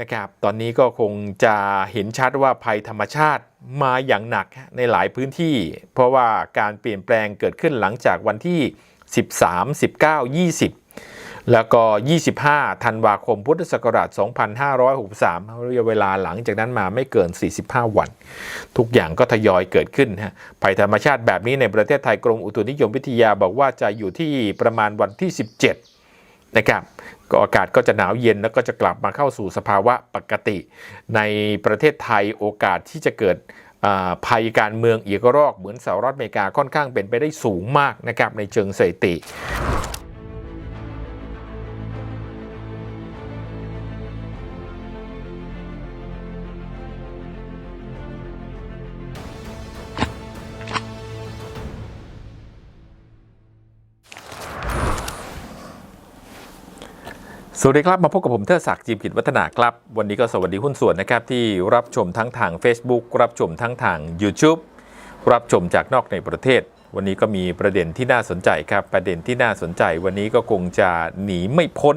นะครับ ตอนนี้ก็คงจะเห็นชัดว่าภัยธรรมชาติมาอย่างหนักในหลายพื้นที่ เพราะว่าการเปลี่ยนแปลงเกิดขึ้นหลังจากวันที่ 13 19 20 แล้วก็ 25 ธันวาคมพุทธศักราช 2563ระยะเวลาหลังจากนั้นมาไม่เกิน 45 วัน ทุกอย่างก็ทยอยเกิดขึ้นฮะภัยธรรมชาติแบบนี้ในประเทศไทยกรมอุตุนิยมวิทยาบอกว่าจะอยู่ที่ประมาณวันที่ 17 นะครับ ก็อากาศก็จะหนาวเย็นแล้วก็จะกลับมาเข้าสู่สภาวะปกติ ในประเทศไทยโอกาสที่จะเกิดภัยการเมืองอีกรอกเหมือนสหรัฐอเมริกาค่อนข้างเป็นไปได้สูงมากนะครับในเชิงสถิติ สวัสดีครับ มาพบกับผมเทอศักดิ์จิมกิจวัฒนาครับ วันนี้ก็สวัสดีหุ้นส่วนนะครับ ที่รับชมทั้งทาง Facebook รับชมทั้งทาง YouTube รับชมจากนอกในประเทศ วันนี้ก็มีประเด็นที่น่าสนใจครับ ประเด็นที่น่าสนใจ วันนี้ก็คงจะหนีไม่พ้น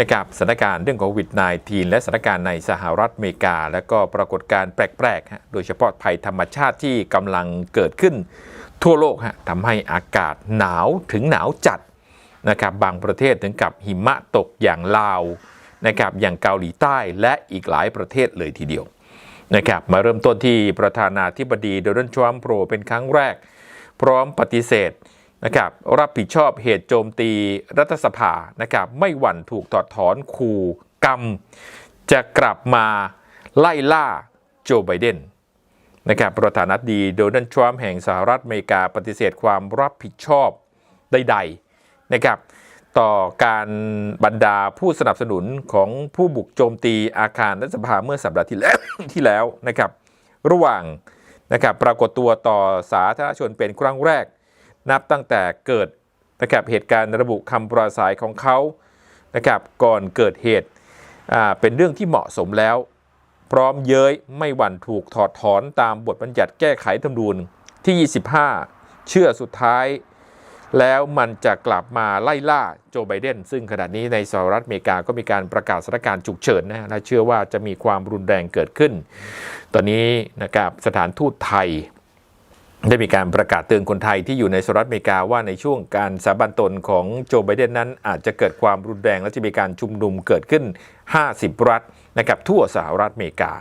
นะครับสถานการณ์เรื่องของโควิด -19 และสถานการณ์ในสหรัฐอเมริกา และก็ปรากฏการณ์แปลกๆฮะโดยเฉพาะภัยธรรมชาติที่กำลังเกิดขึ้นทั่วโลกฮะทำให้อากาศหนาวถึงหนาวจัด นะครับบางประเทศถึงกับหิมะตกอย่างลาวนะครับอย่างเกาหลีใต้และอีกหลายประเทศเลยทีเดียวนะครับมาเริ่มต้นที่ประธานาธิบดีโดนัลด์ทรัมป์โปรเป็นครั้งแรก พร้อมปฏิเสธนะครับรับผิดชอบเหตุโจมตีรัฐสภานะครับไม่หวั่นถูกถอดถอนขู่กรรม จะกลับมาไล่ล่าโจไบเดนนะครับประธานาธิบดีโดนัลด์ทรัมป์แห่งสหรัฐอเมริกาปฏิเสธความรับผิดชอบใดๆ นะครับต่อการบรรดาผู้สนับสนุนของผู้บุกโจมตีอาคารรัฐสภาเมื่อสัปดาห์ที่แล้วที่แล้วนะครับระหว่างนะครับปรากฏตัวต่อสาธารณชนเป็นครั้งแรก นับตั้งแต่เกิดนะครับเหตุการณ์ระบุคำปราศัยของเขานะครับก่อนเกิดเหตุอ่าเป็นเรื่องที่เหมาะสมแล้ว พร้อมเย้ยไม่หวั่นถูกถอดถอนตามบทบัญญัติแก้ไขธรรมนูญที่ 25 เชื่อสุดท้าย แล้วมันจะกลับมาไล่ล่าโจไบเดนซึ่งขณะนี้ในสหรัฐอเมริกาก็มีการประกาศสถานการณ์ฉุกเฉินนะและเชื่อว่าจะมีความรุนแรงเกิดขึ้น ตอนนี้นะครับสถานทูตไทยได้มีการประกาศเตือนคนไทยที่อยู่ในสหรัฐอเมริกาว่าในช่วงการสาบันตนของโจไบเดนนั้น อาจจะเกิดความรุนแรงและจะมีการชุมนุมเกิดขึ้น 50 รัฐนะครับทั่วสหรัฐอเมริกา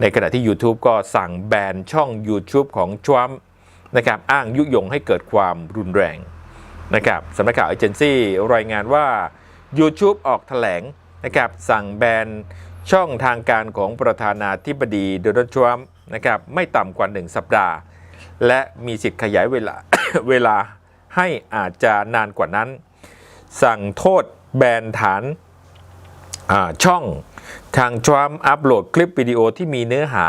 ในขณะที่ YouTube ก็สั่งแบนช่อง YouTube ของทรัมป์ นะครับอ้างยุยงให้เกิดความรุนแรงนะครับสำนักข่าวเอเจนซี่รายงานว่า YouTube ออกแถลงนะครับสั่งแบนช่องทางการของประธานาธิบดีโดนัลด์ทรัมป์นะครับไม่ต่ำกว่า 1 สัปดาห์ และมีสิทธิ์ขยายเวลาเวลาให้อาจจะนานกว่านั้น สั่งโทษแบนฐานอ่าช่องทางทรัมป์อัปโหลดคลิปวิดีโอที่มีเนื้อหา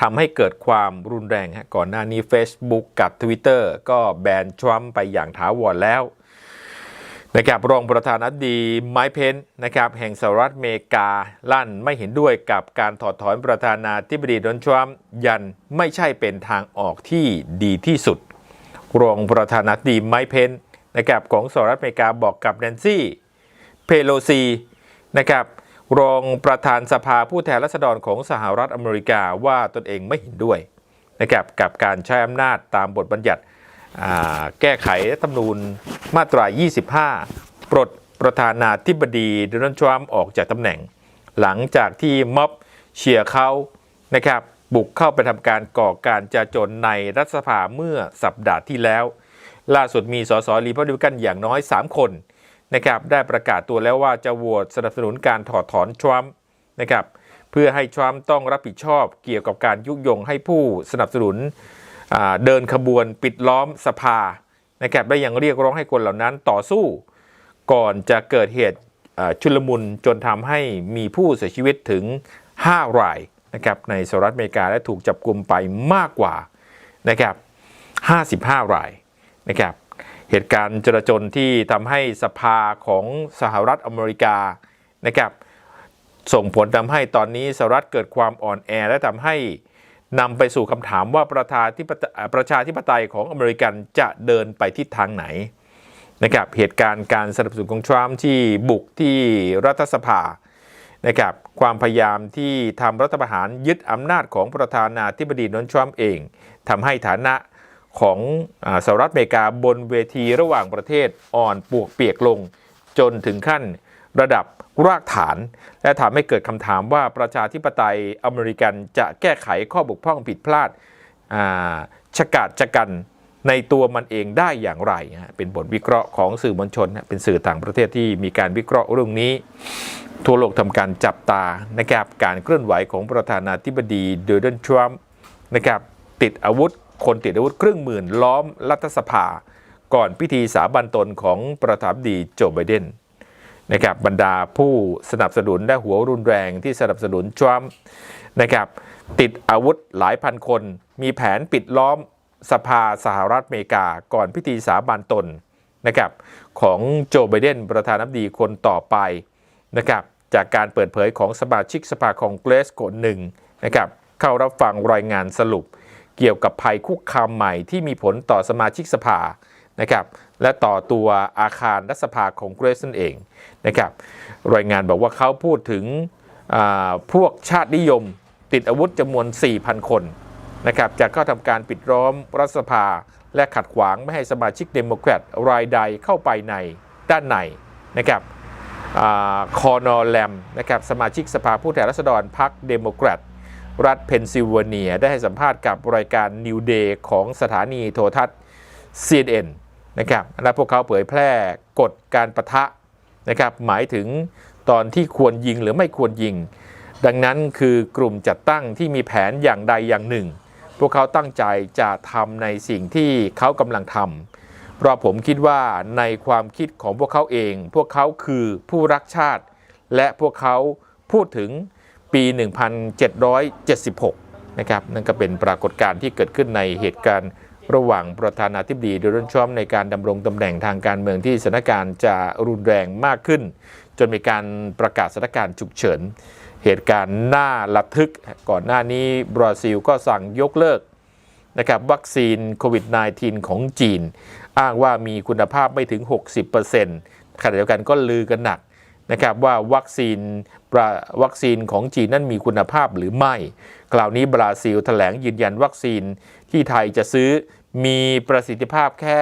ทำให้เกิดความรุนแรงฮะก่อนหน้านี้ Facebook กับ Twitter ก็แบนทรัมป์ไปอย่างถาวรแล้วนะครับรองประธานาธิบดีไมค์เพนนะครับแห่งสหรัฐอเมริกาลั่นไม่เห็นด้วยกับการถอดถอนประธานาธิบดีโดนัลด์ทรัมป์ยันไม่ใช่เป็นทางออกที่ดีที่สุด รองประธานาธิบดีไมค์เพนนะครับของสหรัฐอเมริกาบอกกับแนนซี่เพโลซีนะครับ รองประธานสภาผู้แทนราษฎรของสหรัฐอเมริกาว่าตนเองไม่เห็นด้วยนะครับกับการใช้อำนาจตามบทบัญญัติแก้ไขรัฐธรรมนูญมาตรา 25 ปลดประธานาธิบดีโดนัลด์ทรัมป์ออกจากตำแหน่ง หลังจากที่ม็อบเชียร์เขานะครับบุกเข้าไปทำการก่อการจาจนในรัฐสภาเมื่อสัปดาห์ที่แล้ว ล่าสุดมีสสรีพับลิกันอย่างน้อย 3 คน นะครับได้ประกาศตัวแล้วว่าจะโหวตสนับสนุนการถอดถอนทรัมป์นะครับเพื่อให้ทรัมป์ต้องรับผิดชอบเกี่ยวกับการยุยงให้ผู้สนับสนุนเดินขบวนปิดล้อมสภานะครับและยังเรียกร้องให้คนเหล่านั้นต่อสู้ ก่อนจะเกิดเหตุชุลมุนจนทำให้มีผู้เสียชีวิตถึง 5 รายนะครับในสหรัฐอเมริกาและถูกจับกลุ่มไปมากกว่านะครับ55 รายนะครับ เหตุการณ์จราจนที่ทำให้สภาของสหรัฐอเมริกานะครับส่งผลทำให้ตอนนี้สหรัฐเกิดความอ่อนแอ และทำให้นำไปสู่คำถามว่าประธาธิปประชาธิปไตยของอเมริกันจะเดินไปทิศทางไหนนะครับเหตุการณ์การสนับสนุนของทรัมป์ที่บุกที่รัฐสภานะครับความพยายามที่ทำรัฐประหารยึดอำนาจของประธานาธิบดีโดนัลดทรัมป์เองทำให้ฐานะ ของอสหรัฐอเมริกาบนเวทีระหว่างประเทศอ่อนปวกเปียกลง จนถึงขั้นระดับรากฐาน และทำให้เกิดคำถามว่าประชาธิปไตยอเมริกันจะแก้ไขข้อบกพร่องผิดพลาดาชะกาจชะกันในตัวมันเองได้อย่างไร เป็นบทวิเคราะห์ของสื่อมวลชน เป็นสื่อต่างประเทศที่มีการวิเคราะห์เรื่องนี้ ทั่วโลกทำการจับตานะครับการเคลื่อนไหวของประธานาธิบดีโดนัลด์ทรัมป์นะครับติดอาวุธ คนติดอาวุธครึ่งหมื่นล้อมรัฐสภา ก่อนพิธีสาบันตนของประธานาธิบดีโจไบเดนนะครับบรรดาผู้สนับสนุนและหัวรุนแรงที่สนับสนุนทรัมป์นะครับติดอาวุธหลายพันคน มีแผนปิดล้อมสภาสหรัฐอเมริกา ก่อนพิธีสาบานตนนะครับของโจไบเดนประธานาธิบดีคนต่อไปนะครับจากการเปิดเผยของสมาชิกสภาคองเกรสคนหนึ่งนะครับเข้ารับฟังรายงานสรุป เกี่ยวกับภัยคุกคามใหม่ที่มีผลต่อสมาชิกสภานะครับและต่อตัวอาคารรัฐสภาของเกรสนั่นเองนะครับรายงานบอกว่าเขาพูดถึงพวกชาตินิยมติดอาวุธจำนวน 4,000 คนนะครับจะเข้าทำการปิดล้อมรัฐสภาและขัดขวางไม่ให้สมาชิกเดโมแครตรายใดเข้าไปในด้านในนะครับคอนอแลมนะครับสมาชิกสภาผู้แทนราษฎรพรรคเดโมแครต รัฐเพนซิลเวเนีย ได้ให้สัมภาษณ์กับรายการ New Day ของสถานีโทรทัศน์ CNN นะครับและพวกเขาเผยแพร่กฎการประทะนะครับหมายถึงตอนที่ควรยิงหรือไม่ควรยิง ดังนั้นคือกลุ่มจัดตั้งที่มีแผนอย่างใดอย่างหนึ่ง พวกเขาตั้งใจจะทำในสิ่งที่เขากำลังทำเพราะผมคิดว่าในความคิดของพวกเขาเอง พวกเขาคือผู้รักชาติ และพวกเขาพูดถึง ปี 1776 นะครับนั่นก็เป็นปรากฏการณ์ที่เกิดขึ้นในเหตุการณ์ระหว่างประธานาธิบดีโดนัลด์ทรัมป์ในการดำรงตำแหน่งทางการเมืองที่สถานการณ์จะรุนแรงมากขึ้น จนมีการประกาศสถานการณ์ฉุกเฉิน เหตุการณ์น่าระทึก ก่อนหน้านี้บราซิลก็สั่งยกเลิกนะครับวัคซีนโควิด -19 ของจีน อ้างว่ามีคุณภาพไม่ถึง 60%ขณะเดียวกันก็ลือกันหนัก นะครับว่าวัคซีนวัคซีนของจีนนั้นมีคุณภาพหรือไม่ คราวนี้บราซิลแถลงยืนยันวัคซีนที่ไทยจะซื้อมีประสิทธิภาพแค่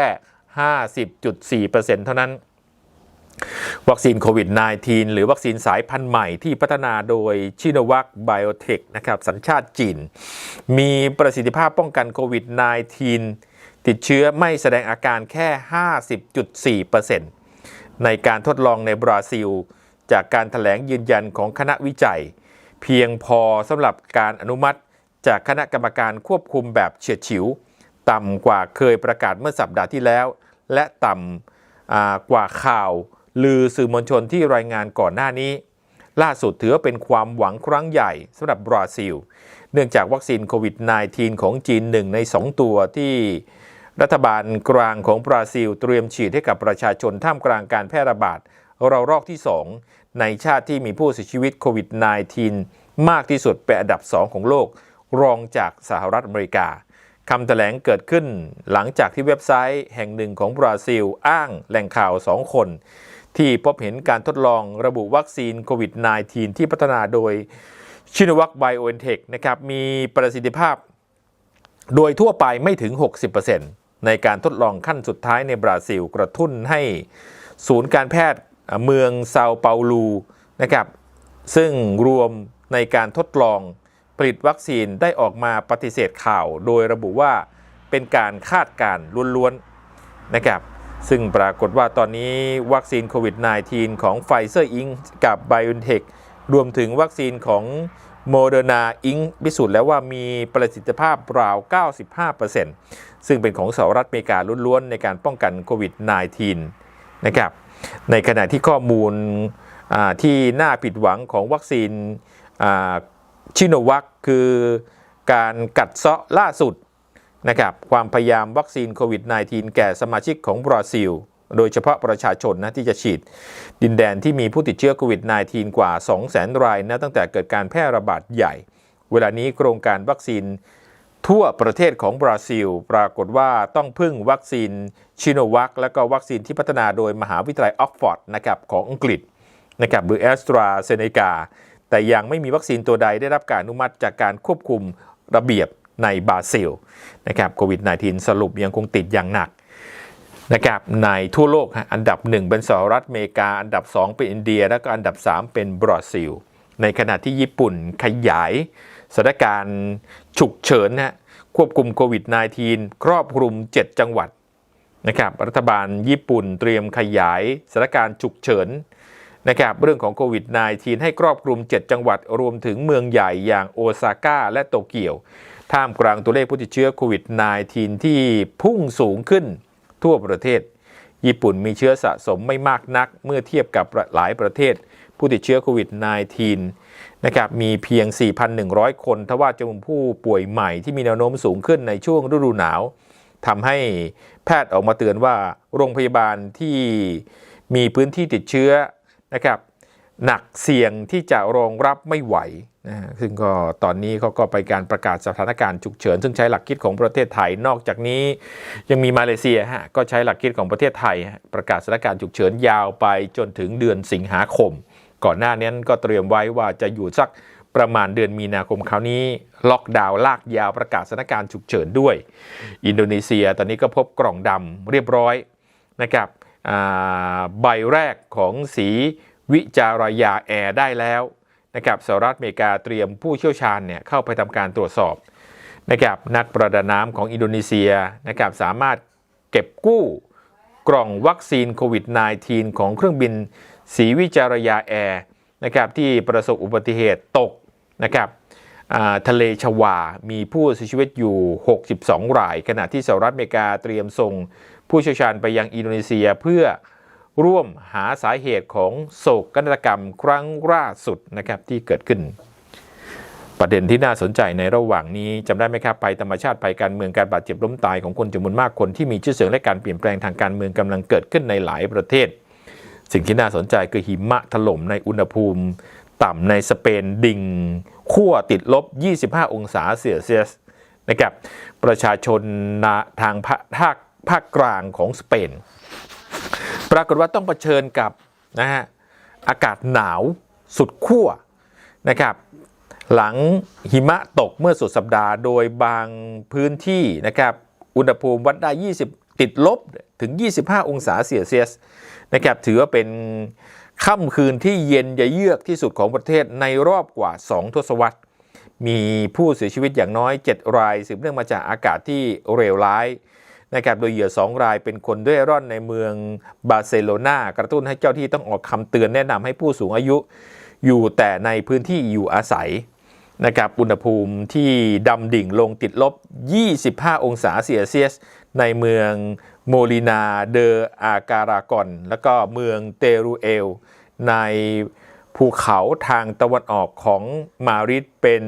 50.4%เท่านั้น วัคซีนโควิด -19 หรือวัคซีนสายพันธุ์ใหม่ที่พัฒนาโดยชิโนวัคไบโอเทคนะครับสัญชาติจีน มีประสิทธิภาพป้องกันโควิด -19 ติดเชื้อไม่แสดงอาการแค่ 50.4%ในการทดลองในบราซิล จากการถแถลงยืนยันของคณะวิจัย เพียงพอสำหรับการอนุมัติจากคณะกรรมการควบคุมแบบเฉียดฉิว ต่ำกว่าเคยประกาศเมื่อสัปดาห์ที่แล้ว และต่ำกว่าข่าว ลือสื่อมวลชนที่รายงานก่อนหน้านี้ ล่าสุดถือว่าเป็นความหวังครั้งใหญ่สำหรับบราซิล เนื่องจากวัคซีนโควิด -19 ของจีนหนึ่งใน 2 ตัวที่รัฐบาลกลางของบราซิลเตรียมฉีดให้กับประชาชนท่ามกลางการแพร่ระบาด เรารอกที่ 2 ในชาติที่มีผู้เสียชีวิตโควิด -19 มากที่สุดเป็นอันดับ 2 ของโลก รองจากสหรัฐอเมริกาคำแถลงเกิดขึ้นหลังจากที่เว็บไซต์แห่งหนึ่งของบราซิล อ้างแหล่งข่าว 2 คน ที่พบเห็นการทดลองระบุวัคซีนโควิด -19 ที่พัฒนาโดยชินวัคไบโอเอนเทคนะครับมีประสิทธิภาพโดยทั่วไปไม่ถึง 60%ในการทดลองขั้นสุดท้ายในบราซิล กระตุ้นให้ศูนย์การแพทย์ เมืองเซาเปาลูนะครับซึ่งรวมในการทดลองผลิตวัคซีนได้ออกมาปฏิเสธข่าว โดยระบุว่าเป็นการคาดการณ์ล้วนๆนะครับซึ่งปรากฏว่าตอนนี้วัคซีนโควิด -19 ของไฟเซอร์อิงกับ b i o n t e c h รวมถึงวัคซีนของโมเดอร์นาอิงพิสูจน์แล้วว่ามีประสิทธิภาพราว 95%ซึ่งเป็นของสหรัฐอเมริกาล้วนๆในการป้องกันโควิด -19 นะครับ ในขณะที่ข้อมูลที่น่าผิดหวังของวัคซีนชิโนวัคคือการกัดเซาะล่าสุดนะครับความพยายามวัคซีนโควิด -19 แก่สมาชิกของบราซิล โดยเฉพาะประชาชนนะที่จะฉีด ดินแดนที่มีผู้ติดเชื้อโควิด -19 กว่า 200,000 รายนะตั้งแต่เกิดการแพร่ระบาดใหญ่ เวลานี้โครงการวัคซีน ทั่วประเทศของบราซิล ปรากฏว่าต้องพึ่งวัคซีนชิโนวัคและก็วัคซีนที่พัฒนาโดยมหาวิทยาลัยออกฟอร์ดนะครับของอังกฤษนะครับหรือแอสตราเซเนกาแต่ยังไม่มีวัคซีนตัวใดได้รับการอนุมัติจากการควบคุมระเบียบในบราซิลนะครับโควิด -19 สรุปยังคงติดอย่างหนักนะครับในทั่วโลกอันดับ 1 เป็นสหรัฐอเมริกา อันดับ 2 เป็นอินเดีย แล้วก็อันดับ 3 เป็นบราซิล ในขณะที่ญี่ปุ่นขยาย สถานการณ์ฉุกเฉินฮะควบคุมโควิด -19 ครอบคลุม 7 จังหวัดนะครับรัฐบาลญี่ปุ่นเตรียมขยายสถานการณ์ฉุกเฉินนะครับเรื่องของโควิด -19 ให้ครอบคลุม 7 จังหวัด รวมถึงเมืองใหญ่อย่างโอซาก้าและโตเกียว ท่ามกลางตัวเลขผู้ติดเชื้อโควิด -19 ที่พุ่งสูงขึ้นทั่วประเทศ ญี่ปุ่นมีเชื้อสะสมไม่มากนัก เมื่อเทียบกับหลายประเทศ ผู้ติดเชื้อโควิด -19 นะครับมีเพียง 4,100 คนทว่าจำนวนผู้ป่วยใหม่ที่มีแนวโน้มสูงขึ้นในช่วงฤดูหนาวทำให้แพทย์ออกมาเตือนว่าโรงพยาบาลที่มีพื้นที่ติดเชื้อนะครับหนักเสี่ยงที่จะรองรับไม่ไหวนะซึ่งก็ตอนนี้เขาก็ไปการประกาศสถานการณ์ฉุกเฉิน ซึ่งใช้หลักคิดของประเทศไทย นอกจากนี้ยังมีมาเลเซียฮะก็ใช้หลักคิดของประเทศไทย ประกาศสถานการณ์ฉุกเฉินยาวไปจนถึงเดือนสิงหาคม ก่อนหน้านี้ก็เตรียมไว้ว่าจะอยู่สักประมาณเดือนมีนาคมคราวนี้ ล็อกดาวน์ลากยาวประกาศสถานการณ์ฉุกเฉินด้วย อินโดนีเซียตอนนี้ก็พบกล่องดำเรียบร้อยนะครับใบแรกของสีวิจารยาแอร์ได้แล้วนะครับสหรัฐอเมริกาเตรียมผู้เชี่ยวชาญเนี่ยเข้าไปทำการตรวจสอบนะครับนักประดาน้ำของอินโดนีเซียนะครับสามารถเก็บกู้กล่องวัคซีนโควิด -19 ของเครื่องบิน สีวิจารยาแอร์นะครับที่ประสบอุบัติเหตุตกนะครับทะเลชวา มีผู้เสียชีวิตอยู่ 62 ราย ขณะที่สหรัฐอเมริกาเตรียมส่งผู้เชี่ยวชาญไปยังอินโดนีเซียเพื่อร่วมหาสาเหตุของโศกนาฏกรรมครั้งล่าสุดนะครับที่เกิดขึ้น ประเด็นที่น่าสนใจในระหว่างนี้จำได้ไหมครับภัยธรรมชาติภัยการเมืองการบาดเจ็บล้มตายของคนจำนวนมากคนที่มีชื่อเสียงและการเปลี่ยนแปลงทางการเมืองกำลังเกิดขึ้นในหลายประเทศ สิ่งที่น่าสนใจคือหิมะถล่มในอุณหภูมิ ต่ำในสเปนดิ่งขั้วติดลบ 25 องศาเซลเซียสนะครับประชาชนนาทางภาภาคภาคกลางของสเปน ปรากฏว่าต้องเผชิญกับนะฮะอากาศหนาวสุดขั้วนะครับหลังหิมะตกเมื่อสุดสัปดาห์โดยบางพื้นที่นะครับอุณหภูมิวัดได้ 20 ติดลบถึง 25 องศาเซลเซียส นะครับถือว่าเป็นค่ำคืนที่เย็นยะเยือกที่สุดของประเทศในรอบกว่า 2 ทศวรรษ มีผู้เสียชีวิตอย่างน้อย 7 รายสืบเนื่องมาจากอากาศที่เลวร้ายนะครับโดยเหยื่อ 2 รายเป็นคนด้วยร่อนในเมืองบาร์เซโลนากระตุ้นให้เจ้าที่ต้องออกคำเตือนแนะนำให้ผู้สูงอายุ อยู่แต่ในพื้นที่อยู่อาศัยนะครับอุณหภูมิที่ดำดิ่งลงติดลบ 25 องศาเซลเซียส ในเมือง โมลินาเดออาการากอน แล้วก็เมืองเตรูเอล ในภูเขาทางตะวันออกของมาริดเป็น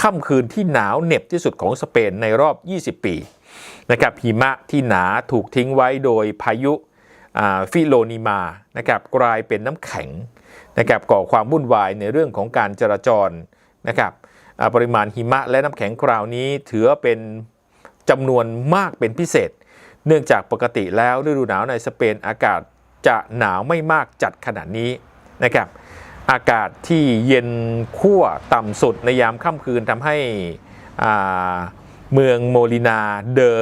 ค่ำคืนที่หนาวเหน็บที่สุดของสเปนในรอบ 20 ปีนะครับหิมะที่หนาถูกทิ้งไว้โดยพายุฟิโลนิมานะครับกลายเป็นน้ำแข็งนะครับก่อความวุ่นวายในเรื่องของการจราจรนะครับปริมาณหิมะและน้ำแข็งคราวนี้ถือเป็นจำนวนมากเป็นพิเศษ เนื่องจากปกติแล้วฤดูหนาวในสเปนอากาศจะหนาวไม่มากจัดขนาดนี้นะครับ อากาศที่เย็นขั้วต่ำสุดในยามค่ำคืนทำให้เมืองโมลินาเดอ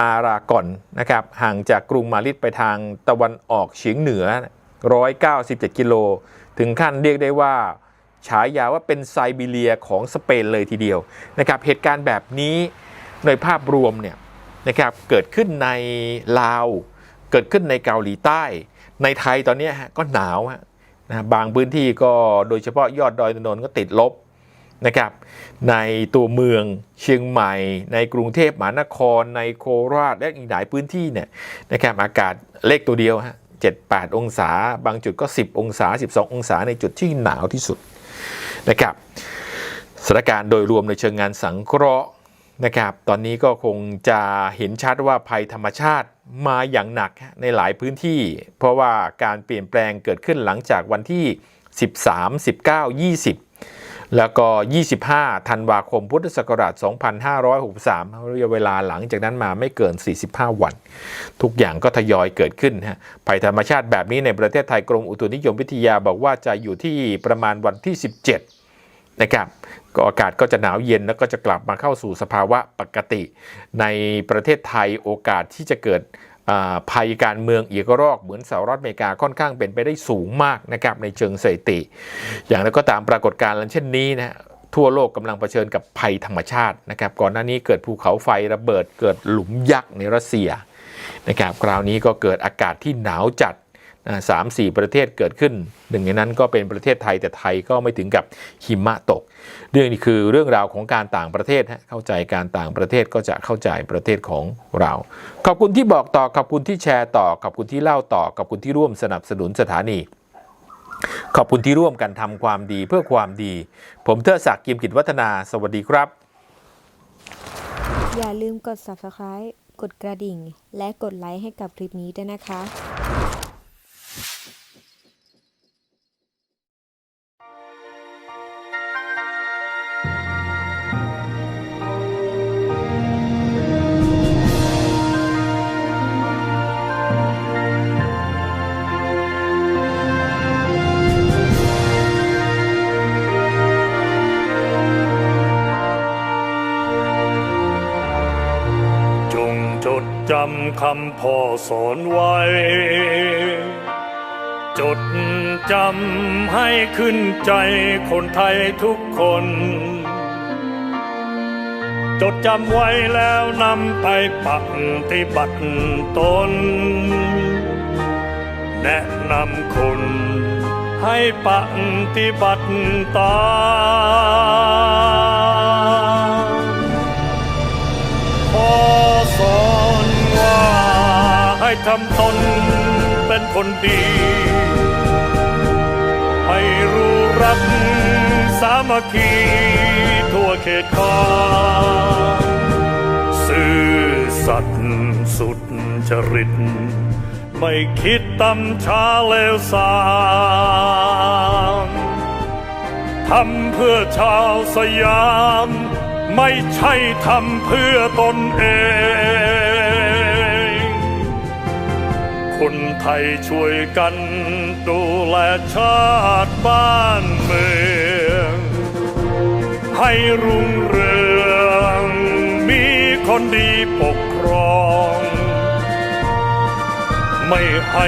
อารากอนนะครับห่างจากกรุงมาดริดไปทางตะวันออกเฉียงเหนือ 197 กิโล ถึงขั้นเรียกได้ว่าฉายาว่าเป็นไซบีเรียของสเปนเลยทีเดียวนะครับเหตุการณ์แบบนี้ในภาพรวมเนี่ย นะครับเกิดขึ้นในลาว เกิดขึ้นในเกาหลีใต้ ในไทยตอนนี้ฮะก็หนาวฮะนะบางพื้นที่ก็โดยเฉพาะยอดดอยนนท์ก็ติดลบนะครับในตัวเมืองเชียงใหม่ ในกรุงเทพมหานคร ในโคราชและอีกหลายพื้นที่เนี่ยนะครับอากาศเลขตัวเดียวฮะ7-8 องศา บางจุดก็ 10 องศา 12 องศาในจุดที่หนาวที่สุดนะครับสถานการณ์โดยรวมในเชิงงานสังเคราะห์ นะครับตอนนี้ก็คงจะเห็นชัดว่าภัยธรรมชาติมาอย่างหนักในหลายพื้นที่ เพราะว่าการเปลี่ยนแปลงเกิดขึ้นหลังจากวันที่ 13 19 20 แล้วก็ 25 ธันวาคมพุทธศักราช 2563ระยะเวลาหลังจากนั้นมาไม่เกิน 45 วัน ทุกอย่างก็ทยอยเกิดขึ้นฮะภัยธรรมชาติแบบนี้ในประเทศไทยกรมอุตุนิยมวิทยาบอกว่าจะอยู่ที่ประมาณวันที่ 17นะครับ ก็อากาศก็จะหนาวเย็นแล้วก็จะกลับมาเข้าสู่สภาวะปกติ ในประเทศไทยโอกาสที่จะเกิดภัยการเมืองอีกรอกเหมือนสหรัฐอเมริกาค่อนข้างเป็นไปได้สูงมากนะครับในเชิงสถิติ อย่างไรก็ตามปรากฏการณ์เช่นนี้นะทั่วโลกกำลังเผชิญกับภัยธรรมชาตินะครับก่อนหน้านี้เกิดภูเขาไฟระเบิดเกิดหลุมยักษ์ในรัสเซียนะครับคราวนี้ก็เกิดอากาศที่หนาวจัด สามสี่ประเทศเกิดขึ้น หนึ่งในนั้นก็เป็นประเทศไทยแต่ไทยก็ไม่ถึงกับหิมะตก เรื่องนี้คือเรื่องราวของการต่างประเทศเข้าใจการต่างประเทศก็จะเข้าใจประเทศของเรา ขอบคุณที่บอกต่อขอบคุณที่แชร์ต่อขอบคุณที่เล่าต่อขอบคุณที่ร่วมสนับสนุนสถานี ขอบคุณที่ร่วมกันทำความดีเพื่อความดี ผมเทอศักดิ์กิมกิจวัฒนา สวัสดีครับ อย่าลืมกด subscribe กดกระดิ่ง และกดไลค์ให้กับคลิปนี้ด้วยนะคะ ขึ้นใจคนไทยทุกคน จดจำไว้แล้วนำไปปฏิบัติตน แนะนำคนให้ปฏิบัติตามขอสอนว่าให้ทำตนเป็นคนดี รักสามัคคีทั่วเขตขานซื่อสัตย์สุดจริต ไม่คิดตำช้าเลวสามทำเพื่อชาวสยาม ไม่ใช่ทำเพื่อตนเองคนไทยช่วยกันดูแลชาติ บ้านเมือง ให้รุ่งเรือง มีคนดีปกครอง ไม่ให้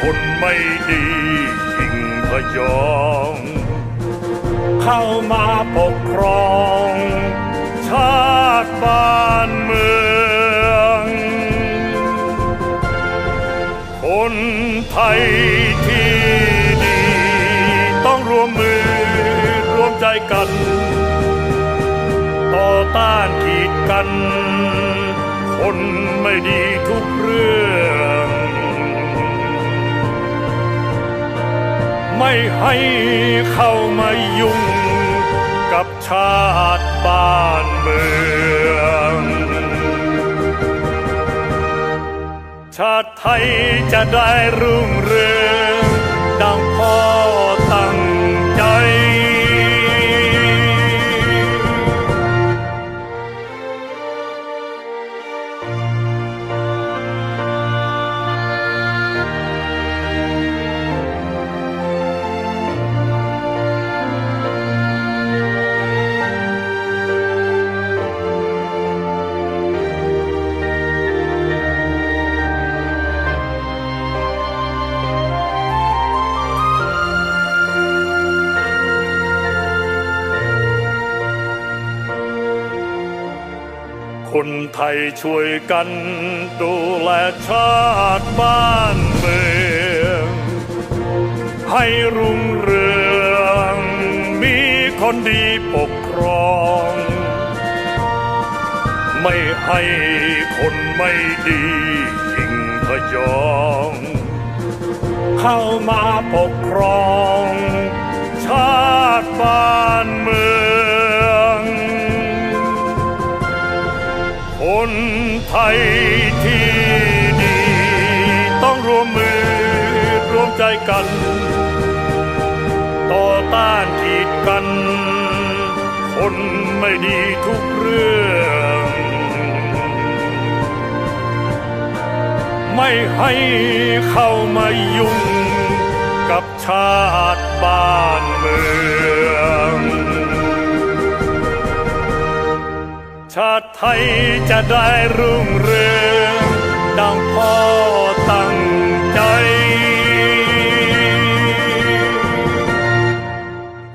คนไม่ดียิ่งพยอง เข้ามาปกครอง ชาติบ้านเมือง คนไทยที่ ต้องรวมมือรวมใจกัน ต่อต้านขีดกัน คนไม่ดีทุกเรื่อง ไม่ให้เข้ามายุ่งกับชาติบ้านเมือง ชาติไทยจะได้รุ่งเรืองดังพ่อ ไทยช่วยกันดูแลชาติบ้านเมือง ให้รุ่งเรืองมีคนดีปกครอง ไม่ให้คนไม่ดียิงพยอง เข้ามาปกครอง ชาติบ้านเมือง คนไทยที่ดี ต้องร่วมมือร่วมใจกัน ต่อต้านขีดกัน คนไม่ดีทุกเรื่อง ไม่ให้เข้ามายุ่งกับชาติบ้านเมือง ชาติไทยจะได้รุ่งเรืองดังพ่อตั้งใจ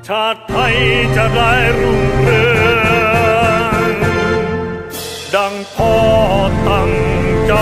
ชาติไทยจะได้รุ่งเรืองดังพ่อตั้งใจ